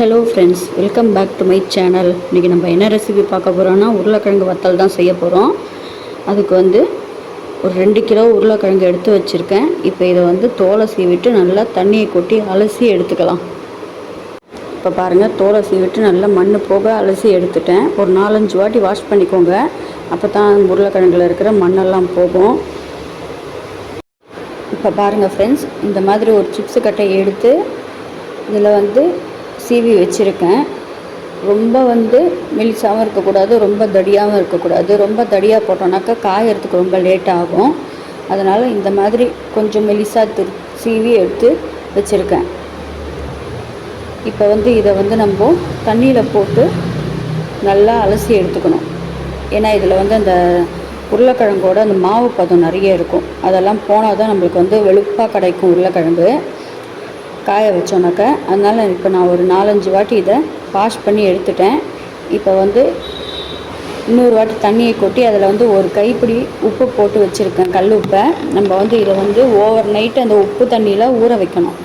Hello friends welcome back to my channel இன்றைக்கி நம்ம என்ன ரெசிபி பார்க்க போகிறோன்னா உருளைக்கிழங்கு வத்தல் தான் செய்ய போகிறோம் அதுக்கு வந்து ஒரு ரெண்டு கிலோ உருளைக்கிழங்கு எடுத்து வச்சுருக்கேன். இப்போ இதை வந்து தோலை சீவிட்டு நல்லா தண்ணியை கொட்டி அலசி எடுத்துக்கலாம். இப்போ பாருங்கள் தோலை சீவிட்டு நல்லா மண் போக அலசி எடுத்துட்டேன். ஒரு நாலஞ்சு வாட்டி வாஷ் பண்ணிக்கோங்க. அப்போ தான் உருளைக்கிழங்குல இருக்கிற மண்ணெல்லாம் போகும். இப்போ பாருங்கள் ஃப்ரெண்ட்ஸ் இந்த மாதிரி ஒரு சிப்ஸு கட்டையை எடுத்து இதில் வந்து சீவி வச்சுருக்கேன். ரொம்ப வந்து மெலிசாகவும் இருக்கக்கூடாது ரொம்ப தடியாகவும் இருக்கக்கூடாது. ரொம்ப தடியாக போட்டோன்னாக்கா காயறதுக்கு ரொம்ப லேட் ஆகும். அதனால் இந்த மாதிரி கொஞ்சம் மெலிசாக திரு சீவி எடுத்து வச்சுருக்கேன். இப்போ வந்து இதை வந்து நம்ம தண்ணியில் போட்டு நல்லா அலசி எடுத்துக்கணும். ஏன்னா இதில் வந்து அந்த உருளைக்கிழங்கோட அந்த மாவு பதம் நிறைய இருக்கும். அதெல்லாம் போனால் தான் நம்மளுக்கு வந்து வெளுப்பாக கிடைக்கும் உருளைக்கிழங்கு. காய வச்சோன்னாக்க அதனால் இப்போ நான் ஒரு நாலஞ்சு வாட்டி இதை வாஷ் பண்ணி எடுத்துட்டேன். இப்போ வந்து இன்னொரு வாட்டி தண்ணியை கொட்டி அதில் வந்து ஒரு கைப்பிடி உப்பு போட்டு வச்சுருக்கேன் கல் உப்பை. நம்ம வந்து இதை வந்து ஓவர் நைட் அந்த உப்பு தண்ணியில் ஊற வைக்கணும்.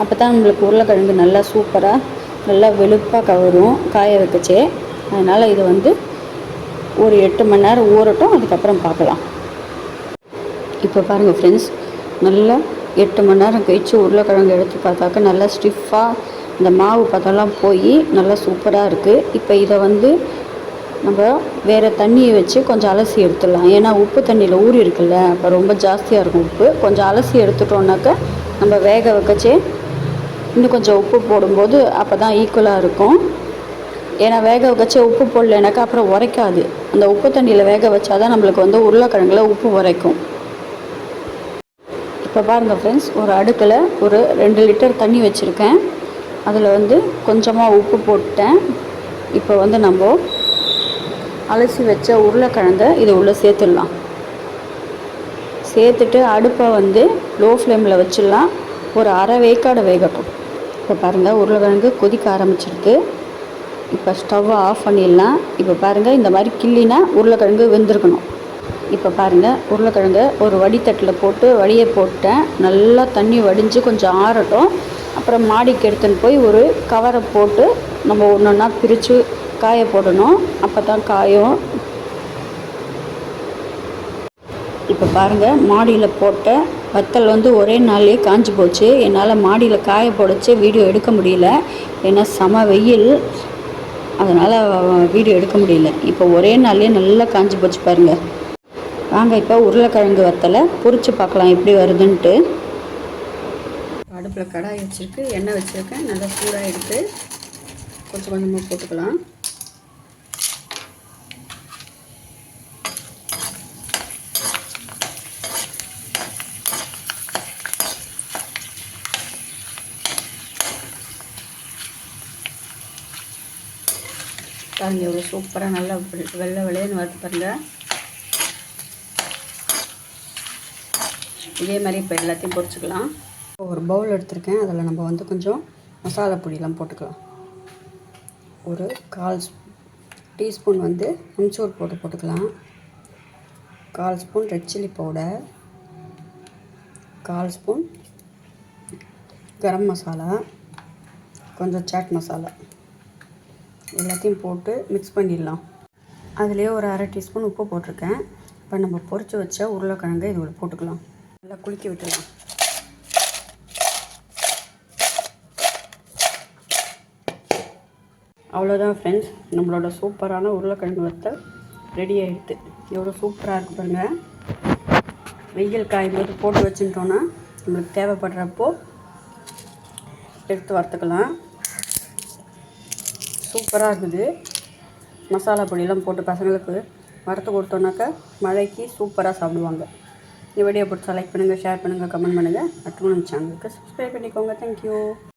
அப்போ தான் நம்மளுக்கு உருளைக்கிழங்கு நல்லா சூப்பராக நல்லா வெளுப்பாக கவரும் காய வைக்கச்சே. அதனால் இதை வந்து ஒரு எட்டு மணி நேரம் ஊறட்டும் அதுக்கப்புறம் பார்க்கலாம் இப்போ பாருங்கள் ஃப்ரெண்ட்ஸ் நல்லா எட்டு மணி நேரம் கழிச்சு உருளைக்கிழங்கு எடுத்து பார்த்தாக்க நல்லா ஸ்டிஃபாக இந்த மாவு பதம்லாம் போய் நல்லா சூப்பராக இருக்குது இப்போ இதை வந்து நம்ம வேறு தண்ணியை வச்சு கொஞ்சம் அலசி எடுத்துடலாம். ஏன்னா உப்பு தண்ணியில் ஊறி இருக்குல்ல அப்போ ரொம்ப ஜாஸ்தியாக இருக்கும் உப்பு. கொஞ்சம் அலசி எடுத்துட்டோம்னாக்க நம்ம வேக வைக்கச்சே இன்னும் கொஞ்சம் உப்பு போடும்போது அப்போ தான் ஈக்குவலாக இருக்கும். ஏன்னா வேக வைக்கச்சே உப்பு போடலைனாக்கா அப்புறம் உரைக்காது. அந்த உப்பு தண்ணியில் வேக வச்சாதான் நம்மளுக்கு வந்து உருளைக்கிழங்குல உப்பு உரைக்கும். இப்போ பாருங்கள் ஃப்ரெண்ட்ஸ் ஒரு அடுக்கில் ஒரு ரெண்டு லிட்டர் தண்ணி வச்சுருக்கேன். அதில் வந்து கொஞ்சமாக உப்பு போட்டேன் இப்போ வந்து நம்ம அலசி வச்ச உருளைக்கிழங்க இதை உள்ளே சேர்த்துடலாம். சேர்த்துட்டு அடுப்பை வந்து லோ ஃப்ளேமில் வச்சிடலாம். ஒரு அரை வேக்காடை வேகட்டும். இப்போ பாருங்கள் உருளைக்கிழங்கு கொதிக்க ஆரம்பிச்சிருக்கு. இப்போ ஸ்டவ்வை ஆஃப் பண்ணிடலாம். இப்போ பாருங்கள் இந்த மாதிரி கிள்ளினா உருளைக்கிழங்கு வெந்திருக்கணும். இப்போ பாருங்கள் உருளைக்கிழங்கு ஒரு வடித்தட்டில் போட்டு வடியை போட்டேன். நல்லா தண்ணி வடிஞ்சு கொஞ்சம் ஆறட்டும். அப்புறம் மாடிக்கு எடுத்துன்னு போய் ஒரு கவரை போட்டு நம்ம ஒன்று ஒன்றா பிரித்து காய போடணும். அப்போ தான் காயும். இப்போ பாருங்கள் மாடியில் போட்ட வத்தல் வந்து ஒரே நாள்லேயே காஞ்சி போச்சு. என்னால் மாடியில் காய போடச்சு வீடியோ எடுக்க முடியல. ஏன்னா செம வெயில். அதனால் வீடியோ எடுக்க முடியல. இப்போ ஒரே நாள்லேயே நல்லா காஞ்சி போச்சு பாருங்கள் வாங்க இப்போ உருளைக்கிழங்கு வத்தலை பொறிச்சு பார்க்கலாம் எப்படி வருதுன்ட்டு. அடுப்பில் கடாய் வச்சுருக்கு எண்ணெய் வச்சுருக்கேன். நல்லா சூடாக எடுத்து கொஞ்சம் கொஞ்சமாக போட்டுக்கலாம். பாருங்க எவ்வளோ சூப்பராக நல்லா வெள்ளை வெள்ளையன்னு வறுத்து பாருங்கள் இதே மாதிரி இப்போ எல்லாத்தையும் பொரிச்சுக்கலாம் ஒரு பவுல் எடுத்திருக்கேன். அதில் நம்ம வந்து கொஞ்சம் மசாலா பொடியெலாம் போட்டுக்கலாம். ஒரு கால் டீஸ்பூன் வந்து அம்ச்சூர் போட்டு போட்டுக்கலாம். கால் ஸ்பூன் ரெட் சில்லி பவுடர் கால் ஸ்பூன் கரம் மசாலா. கொஞ்சம் சாட் மசாலா. எல்லாத்தையும் போட்டு மிக்ஸ் பண்ணிடலாம். அதுலேயே ஒரு அரை டீஸ்பூன் உப்பு போட்டிருக்கேன். இப்போ நம்ம பொரித்து வச்ச உருளைக்கிழங்கு இதோட போட்டுக்கலாம். நல்லா குளிக்க விட்டுடலாம் அவ்வளோதான் ஃப்ரெண்ட்ஸ் நம்மளோட சூப்பரான உருளைக்கிழங்கு வத்தல் ரெடி ஆகிடுது எவ்வளோ சூப்பராக இருக்குது பாருங்கள் வெயில் காயும் போது போட்டு வச்சுட்டோன்னா நம்மளுக்கு தேவைப்படுறப்போ எடுத்து வறுத்துக்கலாம். சூப்பராக இருக்குது மசாலா பொடியெல்லாம் போட்டு பசங்களுக்கு வறுத்து கொடுத்தோன்னாக்கா மழைக்கு சூப்பராக சாப்பிடுவாங்க. இந்த வீடியோ பிடிச்சா லைக் பண்ணுங்கள் ஷேர் பண்ணுங்கள் கமெண்ட் பண்ணுங்கள் மற்றும் நம்ம சேனலுக்கு சப்ஸ்கிரைப் பண்ணிக்கோங்க. தேங்க்யூ